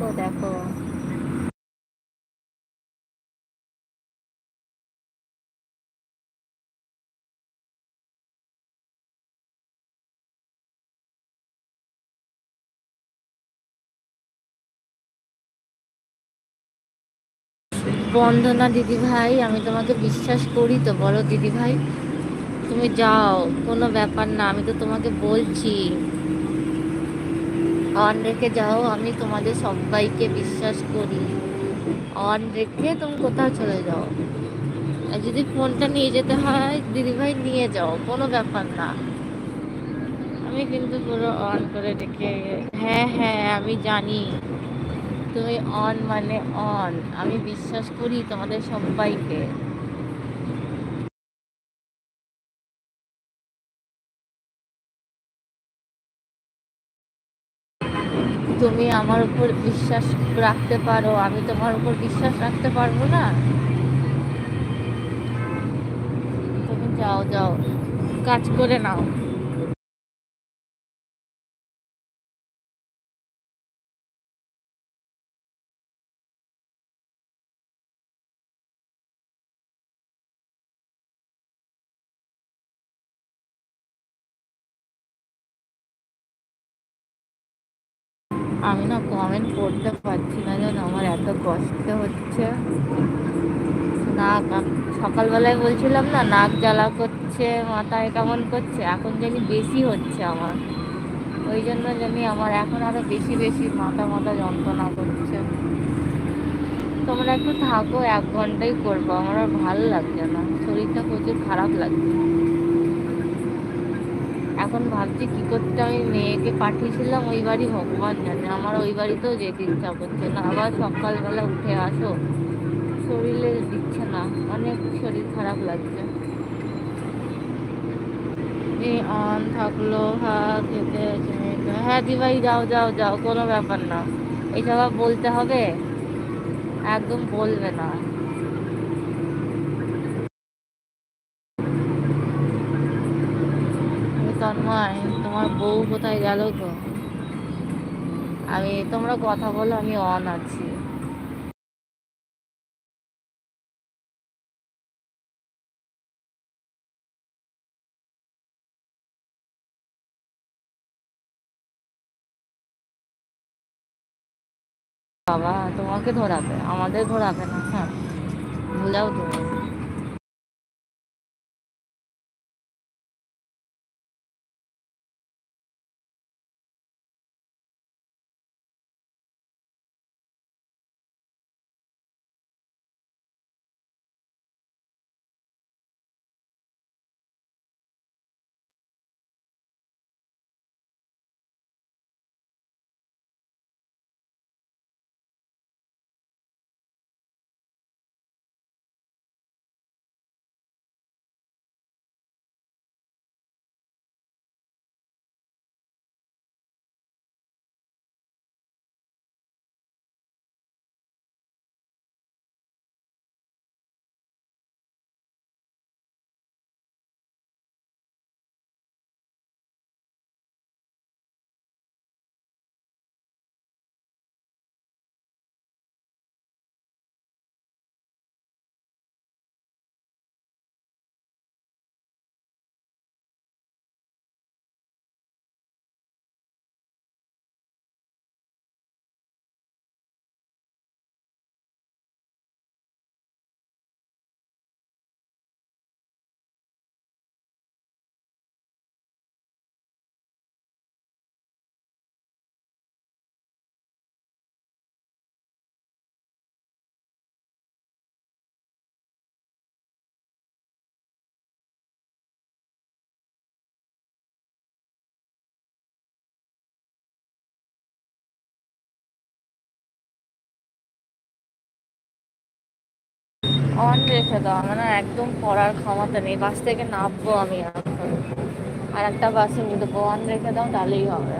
দেখো দেখো। বন্দনা দিদি ভাই আমি তোমাকে বিশ্বাস করি তো, বলো দিদি ভাই তুমি যাও, কোনো ব্যাপার না, আমি তো তোমাকে বলছি। অন রেখে যাও, আমি তোমাদের সবাইকে বিশ্বাস করি। অন রেখে তুমি কোথাও চলে যাও। আর যদি ফোনটা নিয়ে যেতে হয়, দিদিভাই নিয়ে যাও, কোনো ব্যাপার না। আমি কিন্তু পুরো অন করে রেখে হ্যাঁ হ্যাঁ আমি জানি। তুমি অন মানে অন। আমি বিশ্বাস করি তোমাদের সবাইকে। তুমি আমার উপর বিশ্বাস রাখতে পারো, আমি তোমার উপর বিশ্বাস রাখতে পারব না। তুমি যাও যাও, কাজ করে নাও। আমি না কমেন্ট করতে পারছি না যেন আমার এত কষ্ট হচ্ছে। নাক সকালবেলায় বলছিলাম না, নাক জ্বালা করছে, মাথায় কেমন করছে, এখন জানি বেশি হচ্ছে আমার। ওই জন্য জানি আমার এখন আরও বেশি বেশি মাথা মাথা যন্ত্রণা করছে। তোমরা একটু থাকো, এক ঘন্টাই করব, আমার আর ভালো লাগছে না। শরীরটা প্রচুর খারাপ লাগছে। ভাবছি কি করতে আমি মেয়েকে পাঠিয়েছিলাম, ওই বাড়ি ভগবান জানে। আমার ওই বাড়িতেও যেতে ইচ্ছা করছে না। আবার সকালবেলা উঠে আসো, শরীরে দিচ্ছে না। অনেক শরীর খারাপ লাগছে। অন থাকল হ্যাঁ খেতে হ্যাঁ যাও যাও যাও, কোনো ব্যাপার না। এইসব বলতে হবে? একদম বলবে না। তন্ময় তোমার বউ কোথায় গেল তো? আমি, তোমরা কথা বলো, আমি অন আছি। বাবা, তোমাকে ধরাবে। আমাদের ধরাবে না হ্যাঁ। ভুলাও তুমি। অন রেখে দাও মানে একদম পড়ার ক্ষমতা নেই, বাস থেকে নামবো আমি এখন। আর একটা বাসে উঠবো অন রেখে দাও, তাহলেই হবে।